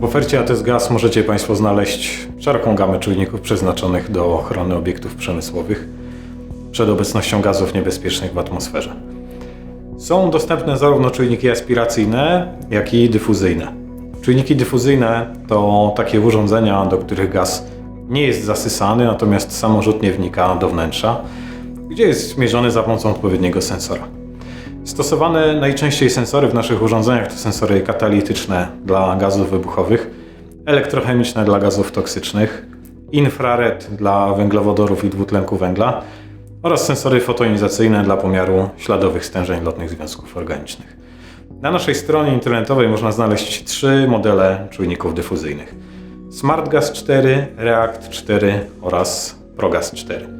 W ofercie ATS Gaz możecie Państwo znaleźć szeroką gamę czujników przeznaczonych do ochrony obiektów przemysłowych przed obecnością gazów niebezpiecznych w atmosferze. Są dostępne zarówno czujniki aspiracyjne, jak i dyfuzyjne. Czujniki dyfuzyjne to takie urządzenia, do których gaz nie jest zasysany, natomiast samorzutnie wnika do wnętrza, gdzie jest mierzony za pomocą odpowiedniego sensora. Stosowane najczęściej sensory w naszych urządzeniach to sensory katalityczne dla gazów wybuchowych, elektrochemiczne dla gazów toksycznych, infrared dla węglowodorów i dwutlenku węgla oraz sensory fotonizacyjne dla pomiaru śladowych stężeń lotnych związków organicznych. Na naszej stronie internetowej można znaleźć trzy modele czujników dyfuzyjnych: SmartGas 4, React 4 oraz ProGas 4.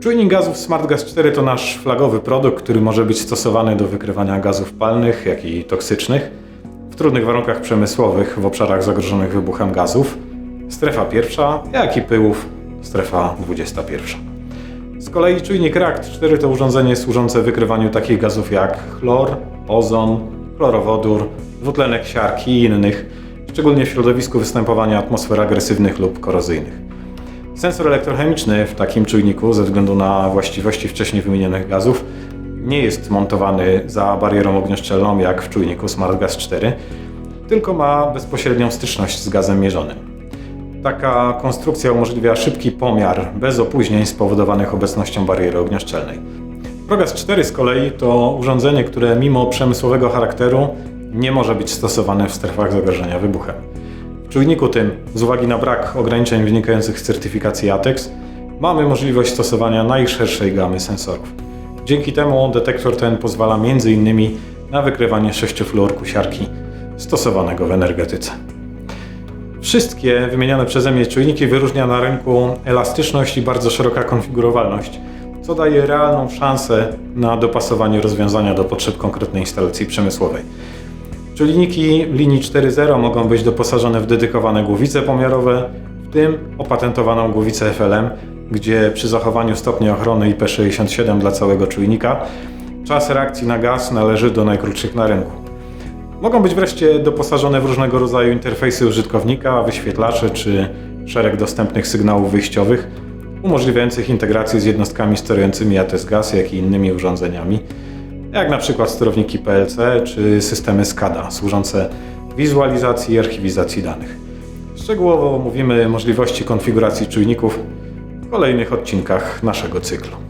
Czujnik gazów SmartGas 4 to nasz flagowy produkt, który może być stosowany do wykrywania gazów palnych, jak i toksycznych w trudnych warunkach przemysłowych w obszarach zagrożonych wybuchem gazów. Strefa pierwsza, jak i pyłów, strefa 21. Z kolei czujnik React 4 to urządzenie służące wykrywaniu takich gazów jak chlor, ozon, chlorowodór, dwutlenek siarki i innych, szczególnie w środowisku występowania atmosfer agresywnych lub korozyjnych. Sensor elektrochemiczny w takim czujniku, ze względu na właściwości wcześniej wymienionych gazów, nie jest montowany za barierą ognioszczelną jak w czujniku SmartGas 4, tylko ma bezpośrednią styczność z gazem mierzonym. Taka konstrukcja umożliwia szybki pomiar bez opóźnień spowodowanych obecnością bariery ognioszczelnej. Progas 4 z kolei to urządzenie, które mimo przemysłowego charakteru nie może być stosowane w strefach zagrożenia wybuchem. W czujniku tym, z uwagi na brak ograniczeń wynikających z certyfikacji ATEX, mamy możliwość stosowania najszerszej gamy sensorów. Dzięki temu detektor ten pozwala m.in. na wykrywanie sześciofluorku siarki stosowanego w energetyce. Wszystkie wymieniane przeze mnie czujniki wyróżnia na rynku elastyczność i bardzo szeroka konfigurowalność, co daje realną szansę na dopasowanie rozwiązania do potrzeb konkretnej instalacji przemysłowej. Czujniki linii 4.0 mogą być doposażone w dedykowane głowice pomiarowe, w tym opatentowaną głowicę FLM, gdzie przy zachowaniu stopnia ochrony IP67 dla całego czujnika czas reakcji na gaz należy do najkrótszych na rynku. Mogą być wreszcie doposażone w różnego rodzaju interfejsy użytkownika, wyświetlacze czy szereg dostępnych sygnałów wyjściowych, umożliwiających integrację z jednostkami sterującymi ATS Gas, jak i innymi urządzeniami, jak na przykład sterowniki PLC czy systemy SCADA służące wizualizacji i archiwizacji danych. Szczegółowo omówimy możliwości konfiguracji czujników w kolejnych odcinkach naszego cyklu.